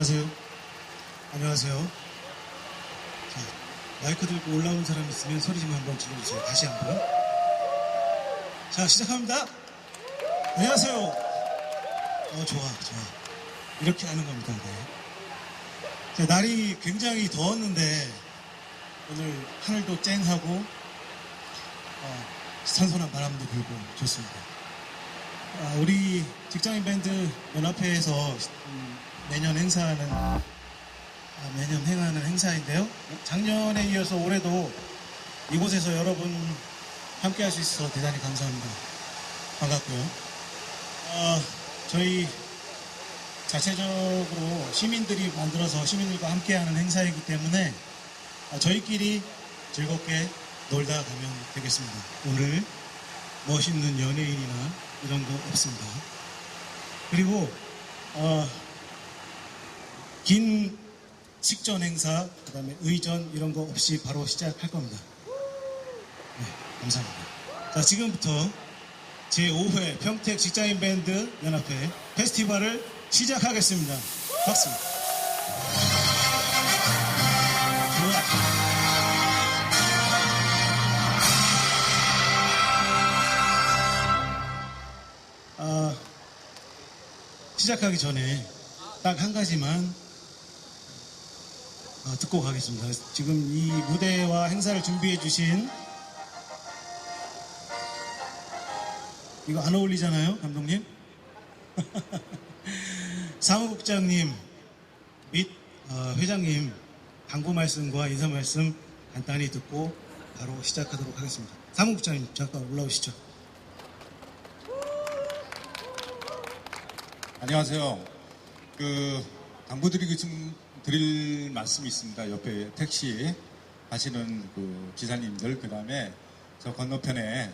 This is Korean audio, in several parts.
안녕하세요. 안녕하세요. 자, 마이크 들고 올라온 사람 있으면 소리 좀 한번 질러주세요. 다시 한 번. 자, 시작합니다. 안녕하세요. 어, 좋아, 좋아. 이렇게 하는 겁니다. 네. 자, 날이 굉장히 더웠는데, 오늘 하늘도 쨍하고, 어, 선선한 바람도 불고 좋습니다. 아, 우리 직장인 밴드 연합회에서 음, 매년 행사하는 아, 매년 행하는 행사인데요. 작년에 이어서 올해도 이곳에서 여러분 함께 할 수 있어서 대단히 감사합니다. 반갑고요. 아, 저희 자체적으로 시민들이 만들어서 시민들과 함께하는 행사이기 때문에 아, 저희끼리 즐겁게 놀다 가면 되겠습니다. 오늘 멋있는 연예인이나 이런 거 없습니다. 그리고 어, 긴 식전 행사, 그 다음에 의전 이런 거 없이 바로 시작할 겁니다. 네, 감사합니다. 자, 지금부터 제5회 평택 직장인 밴드 연합회 페스티벌을 시작하겠습니다. 박수. 아, 시작하기 전에 딱 한 가지만 어, 듣고 가겠습니다. 지금 이 무대와 행사를 준비해 주신 이거 안 어울리잖아요, 감독님? 사무국장님 및 어, 회장님 당부 말씀과 인사 말씀 간단히 듣고 바로 시작하도록 하겠습니다. 사무국장님 잠깐 올라오시죠. 안녕하세요. 그 당부드리고 좀 드릴 말씀이 있습니다. 옆에 택시 하시는 그 기사님들 그 다음에 저 건너편에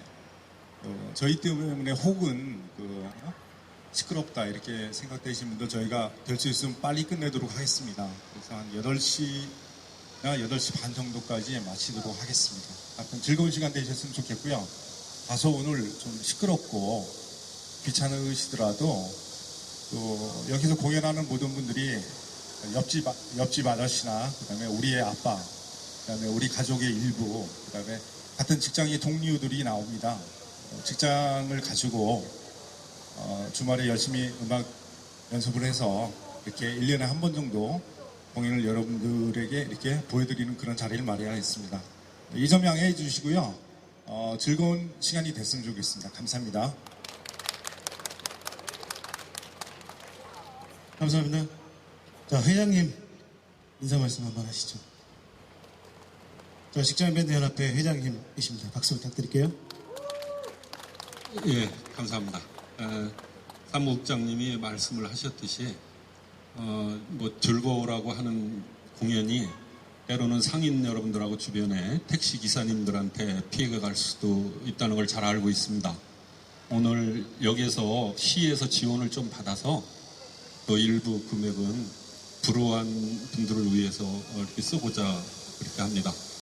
어, 저희 때문에 혹은 그 어? 시끄럽다 이렇게 생각되시는 분들 저희가 될 수 있으면 빨리 끝내도록 하겠습니다. 그래서 한 8시나 8시 반 정도까지 마치도록 하겠습니다. 하여튼 즐거운 시간 되셨으면 좋겠고요. 다소 오늘 좀 시끄럽고 귀찮으시더라도 또 여기서 공연하는 모든 분들이 옆집 아- 옆집 아저씨나 그다음에 우리의 아빠, 그다음에 우리 가족의 일부, 그다음에 같은 직장의 동료들이 나옵니다. 어, 직장을 가지고 어, 주말에 열심히 음악 연습을 해서 이렇게 1년에 한 번 정도 공연을 여러분들에게 이렇게 보여드리는 그런 자리를 마련했습니다. 이 점 양해해 주시고요. 어, 즐거운 시간이 됐으면 좋겠습니다. 감사합니다. 감사합니다. 자, 회장님 인사 말씀 한번 하시죠. 자, 직장인 밴드 연합회 회장님이십니다. 박수 부탁드릴게요. 예, 감사합니다. 에, 사무국장님이 말씀을 하셨듯이 어, 뭐 즐거우라고 하는 공연이 때로는 상인 여러분들하고 주변에 택시 기사님들한테 피해가 갈 수도 있다는 걸 잘 알고 있습니다. 오늘 여기에서 시에서 지원을 좀 받아서 또 일부 금액은 불우한 분들을 위해서 어, 이렇게 쓰고자 그렇게 합니다.